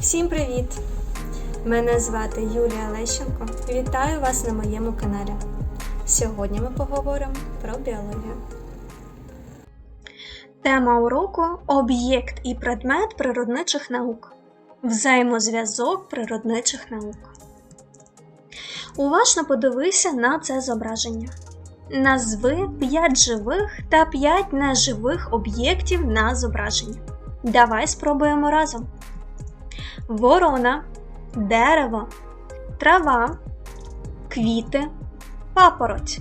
Всім привіт! Мене звати Юлія Лещенко. Вітаю вас на моєму каналі. Сьогодні ми поговоримо про біологію. Тема уроку об'єкт і предмет природничих наук. Взаємозв'язок природничих наук. Уважно подивися на це зображення. Назви 5 живих та 5 неживих об'єктів на зображенні. Давай спробуємо разом. Ворона, дерево, трава, квіти, папороть.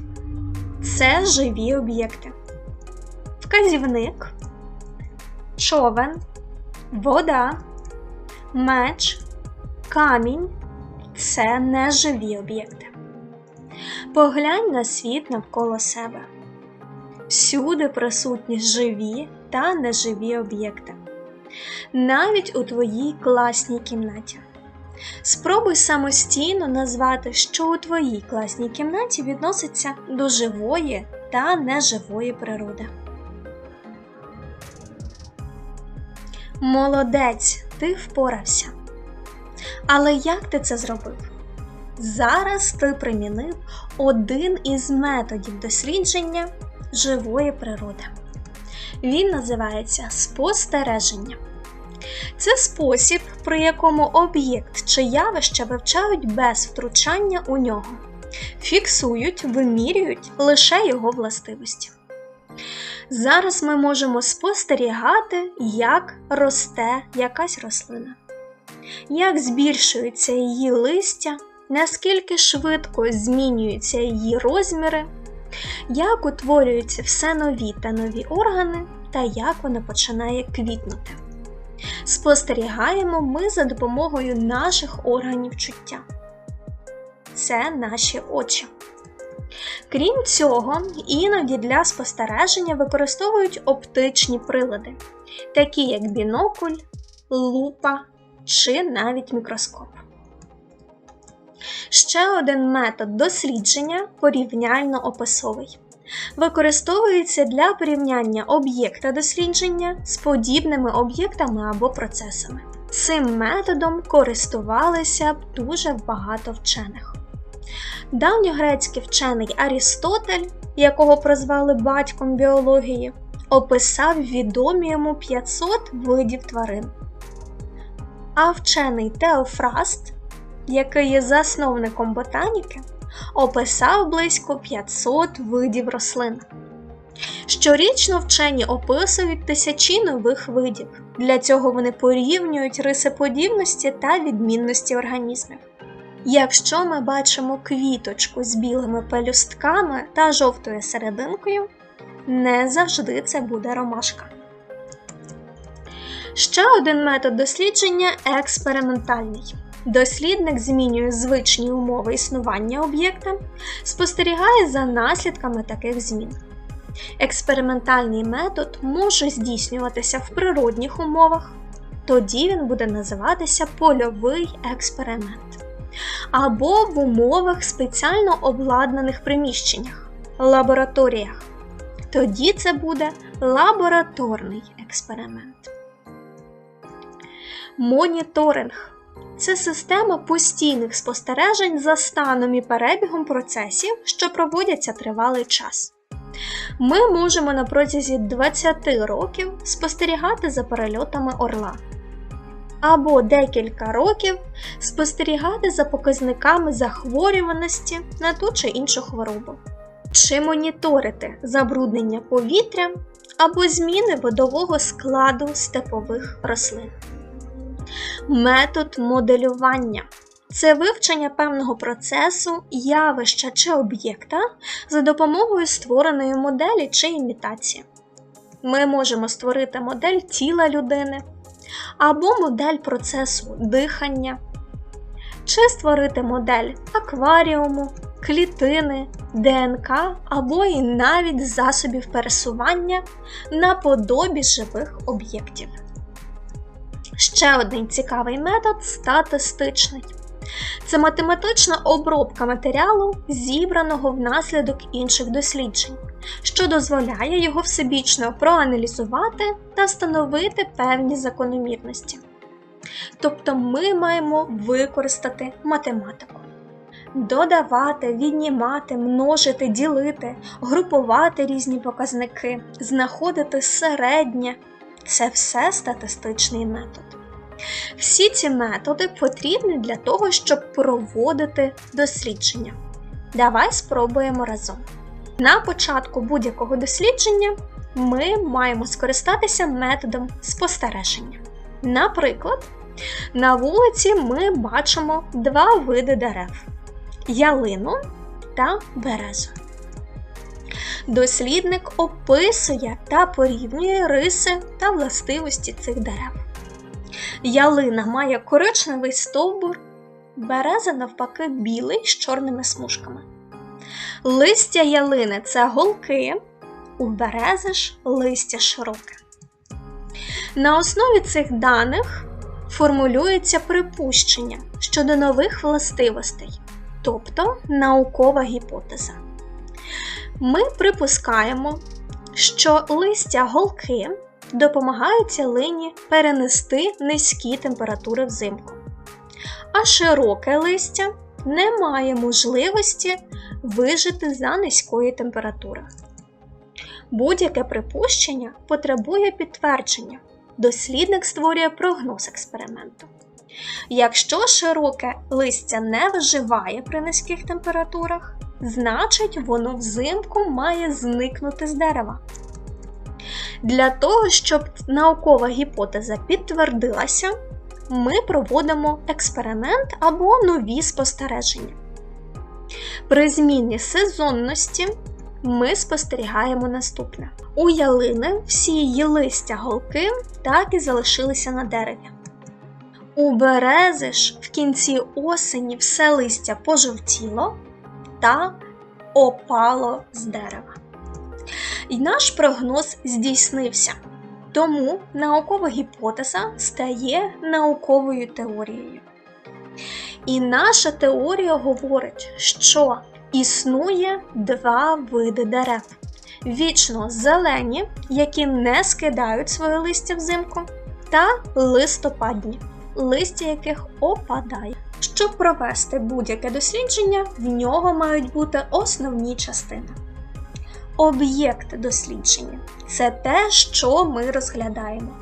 Це живі об'єкти. Вказівник, човен, вода, меч, камінь це неживі об'єкти. Поглянь на світ навколо себе. Всюди присутні живі та неживі об'єкти. Навіть у твоїй класній кімнаті. Спробуй самостійно назвати, що у твоїй класній кімнаті відноситься до живої та неживої природи. Молодець, ти впорався. Але як ти це зробив? Зараз ти примінив один із методів дослідження живої природи. Він називається спостереження. Це спосіб, при якому об'єкт чи явище вивчають без втручання у нього, фіксують, вимірюють лише його властивості. Зараз ми можемо спостерігати, як росте якась рослина, як збільшується її листя, наскільки швидко змінюються її розміри, як утворюються все нові та нові органи, та як вона починає квітнути. Спостерігаємо ми за допомогою наших органів чуття. Це наші очі. Крім цього, іноді для спостереження використовують оптичні прилади, такі як бінокль, лупа чи навіть мікроскоп. Ще один метод дослідження порівняльно-описовий. Використовується для порівняння об'єкта дослідження з подібними об'єктами або процесами. Цим методом користувалися дуже багато вчених. Давньогрецький вчений Арістотель, якого прозвали батьком біології, описав відомі йому 500 видів тварин. А вчений Теофраст, який є засновником ботаніки, описав близько 500 видів рослин. Щорічно вчені описують тисячі нових видів. Для цього вони порівнюють риси подібності та відмінності організмів. Якщо ми бачимо квіточку з білими пелюстками та жовтою серединкою, не завжди це буде ромашка. Ще один метод дослідження експериментальний. Дослідник змінює звичні умови існування об'єкта, спостерігає за наслідками таких змін. Експериментальний метод може здійснюватися в природних умовах, тоді він буде називатися польовий експеримент, або в умовах спеціально обладнаних приміщеннях, лабораторіях. Тоді це буде лабораторний експеримент. Моніторинг це система постійних спостережень за станом і перебігом процесів, що проводяться тривалий час. Ми можемо на протязі 20 років спостерігати за перельотами орла, або декілька років спостерігати за показниками захворюваності на ту чи іншу хворобу, чи моніторити забруднення повітря або зміни водового складу степових рослин. Метод моделювання це вивчення певного процесу, явища чи об'єкта за допомогою створеної моделі чи імітації. Ми можемо створити модель тіла людини або модель процесу дихання, чи створити модель акваріуму, клітини, ДНК або і навіть засобів пересування наподобі живих об'єктів. Ще один цікавий метод статистичний. Це математична обробка матеріалу, зібраного внаслідок інших досліджень, що дозволяє його всебічно проаналізувати та встановити певні закономірності. Тобто ми маємо використати математику. Додавати, віднімати, множити, ділити, групувати різні показники, знаходити середнє це все статистичний метод. Всі ці методи потрібні для того, щоб проводити дослідження. Давай спробуємо разом. На початку будь-якого дослідження ми маємо скористатися методом спостереження. Наприклад, на вулиці ми бачимо два види дерев ялину та березу. Дослідник описує та порівнює риси та властивості цих дерев. Ялина має коричневий стовбур, береза, навпаки, білий з чорними смужками. Листя ялини це голки, у берези ж листя широке. На основі цих даних формулюється припущення щодо нових властивостей, тобто наукова гіпотеза. Ми припускаємо, що листя голки допомагають ялині перенести низькі температури взимку, а широке листя не має можливості вижити за низької температури. Будь-яке припущення потребує підтвердження. Дослідник створює прогноз експерименту. Якщо широке листя не виживає при низьких температурах, значить воно взимку має зникнути з дерева. Для того, щоб наукова гіпотеза підтвердилася, ми проводимо експеримент або нові спостереження. При зміні сезонності ми спостерігаємо наступне: у ялини всі її листя голки так і залишилися на дереві. У берези ж в кінці осені все листя пожовтіло та опало з дерева. І наш прогноз здійснився. Тому наукова гіпотеза стає науковою теорією. І наша теорія говорить, що існує два види дерев: вічно зелені, які не скидають своє листя взимку, та листопадні, листя яких опадає. Щоб провести будь-яке дослідження, в нього мають бути основні частини. Об'єкт дослідження це те, що ми розглядаємо.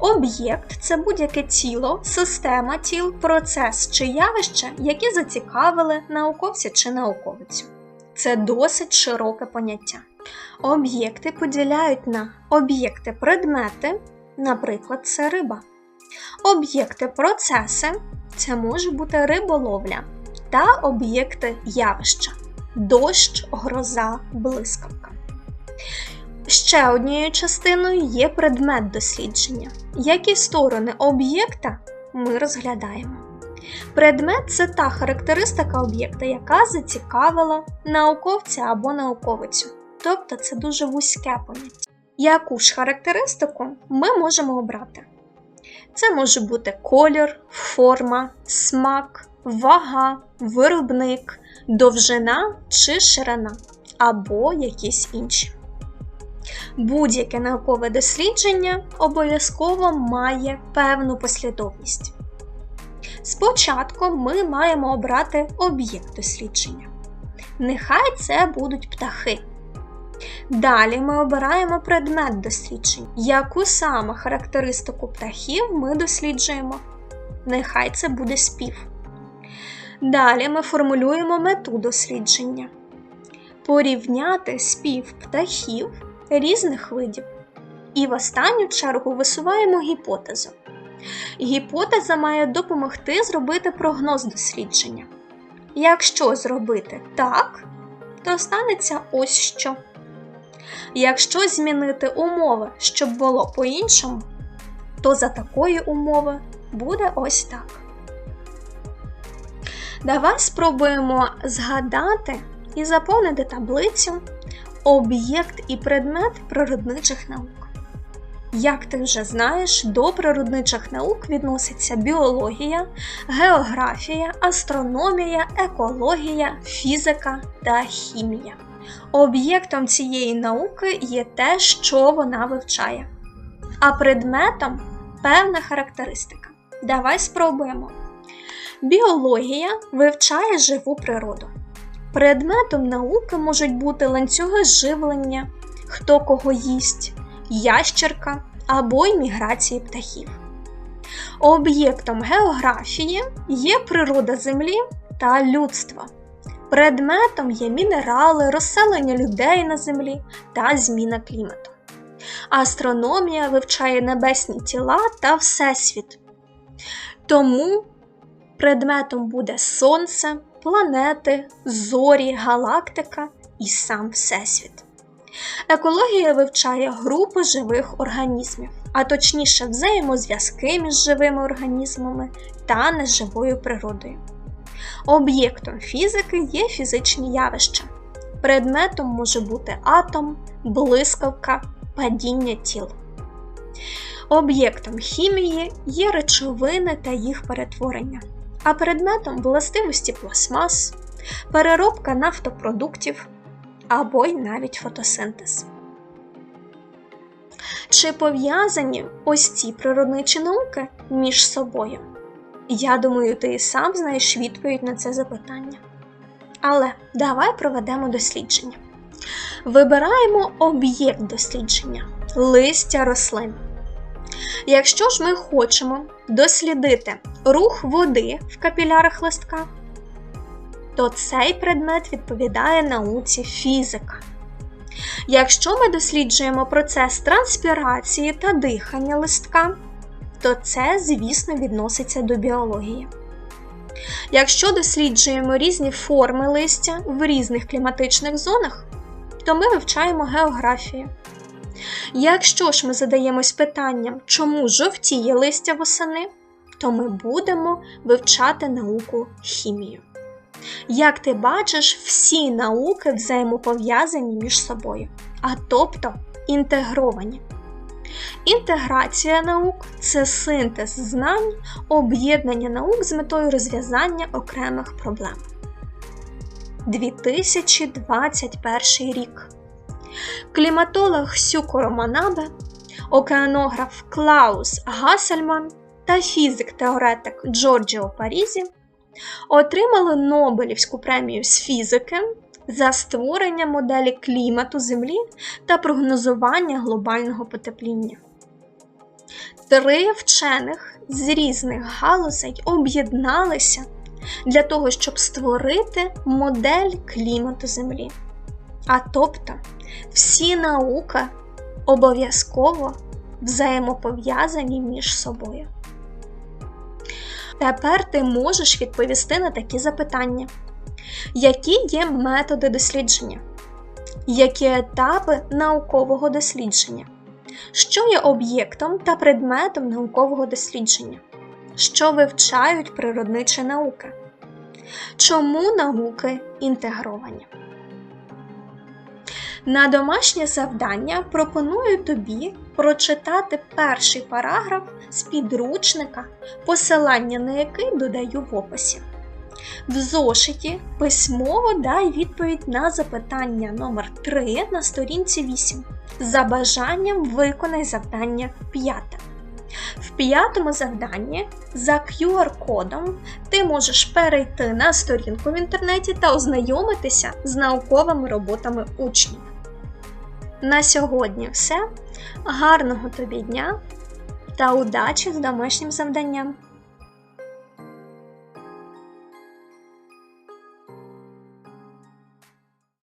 Об'єкт це будь-яке тіло, система тіл, процес чи явище, які зацікавили науковця чи науковицю. Це досить широке поняття. Об'єкти поділяють на об'єкти предмети, наприклад, це риба. Об'єкти процеси це може бути риболовля та об'єкти явища дощ, гроза, блискавка. Ще однією частиною є предмет дослідження. Які сторони об'єкта ми розглядаємо. Предмет це та характеристика об'єкта, яка зацікавила науковця або науковицю. Тобто це дуже вузьке поняття. Яку ж характеристику ми можемо обрати? Це може бути колір, форма, смак, вага, виробник, довжина чи ширина, або якісь інші. Будь-яке наукове дослідження обов'язково має певну послідовність. Спочатку ми маємо обрати об'єкт дослідження. Нехай це будуть птахи. Далі ми обираємо предмет досліджень. Яку саме характеристику птахів ми досліджуємо? Нехай це буде спів. Далі ми формулюємо мету дослідження. Порівняти спів птахів різних видів. І в останню чергу висуваємо гіпотезу. Гіпотеза має допомогти зробити прогноз дослідження. Якщо зробити так, то станеться ось що. Якщо змінити умови, щоб було по-іншому, то за такої умови буде ось так. Давай спробуємо згадати і заповнити таблицю об'єкт і предмет природничих наук. Як ти вже знаєш, до природничих наук відноситься біологія, географія, астрономія, екологія, фізика та хімія. Об'єктом цієї науки є те, що вона вивчає, а предметом певна характеристика. Давай спробуємо. Біологія вивчає живу природу. Предметом науки можуть бути ланцюги живлення, хто кого їсть, ящерка або й міграції птахів. Об'єктом географії є природа Землі та людства. Предметом є мінерали, розселення людей на землі та зміна клімату. Астрономія вивчає небесні тіла та Всесвіт. Тому предметом буде Сонце, планети, зорі, галактика і сам Всесвіт. Екологія вивчає групи живих організмів, а точніше взаємозв'язки між живими організмами та неживою природою. Об'єктом фізики є фізичні явища. Предметом може бути атом, блискавка, падіння тіл. Об'єктом хімії є речовини та їх перетворення, а предметом властивості пластмас, переробка нафтопродуктів або й навіть фотосинтез. Чи пов'язані ось ці природничі науки між собою? Я думаю, ти і сам знаєш відповідь на це запитання. Але давай проведемо дослідження. Вибираємо об'єкт дослідження листя рослин. Якщо ж ми хочемо дослідити рух води в капілярах листка, то цей предмет відповідає науці фізика. Якщо ми досліджуємо процес транспірації та дихання листка, то це, звісно, відноситься до біології. Якщо досліджуємо різні форми листя в різних кліматичних зонах, то ми вивчаємо географію. Якщо ж ми задаємось питанням, чому жовтіє листя восени, то ми будемо вивчати науку хімію. Як ти бачиш, всі науки взаємопов'язані між собою, а тобто інтегровані. Інтеграція наук це синтез знань, об'єднання наук з метою розв'язання окремих проблем. 2021 рік. Кліматолог Сюко Романабе, океанограф Клаус Гасельман та фізик-теоретик Джорджіо Парізі отримали Нобелівську премію з фізики за створення моделі клімату Землі та прогнозування глобального потепління. Три вчених з різних галузей об'єдналися для того, щоб створити модель клімату Землі. А тобто всі науки обов'язково взаємопов'язані між собою. Тепер ти можеш відповісти на такі запитання: які є методи дослідження? Які етапи наукового дослідження? Що є об'єктом та предметом наукового дослідження? Що вивчають природничі науки? Чому науки інтегровані? На домашнє завдання пропоную тобі прочитати перший параграф з підручника, посилання на який додаю в описі. В зошиті письмово дай відповідь на запитання номер 3 на сторінці 8. За бажанням виконай завдання 5. В п'ятому завданні за QR-кодом ти можеш перейти на сторінку в інтернеті та ознайомитися з науковими роботами учнів. На сьогодні все. Гарного тобі дня та удачі з домашнім завданням!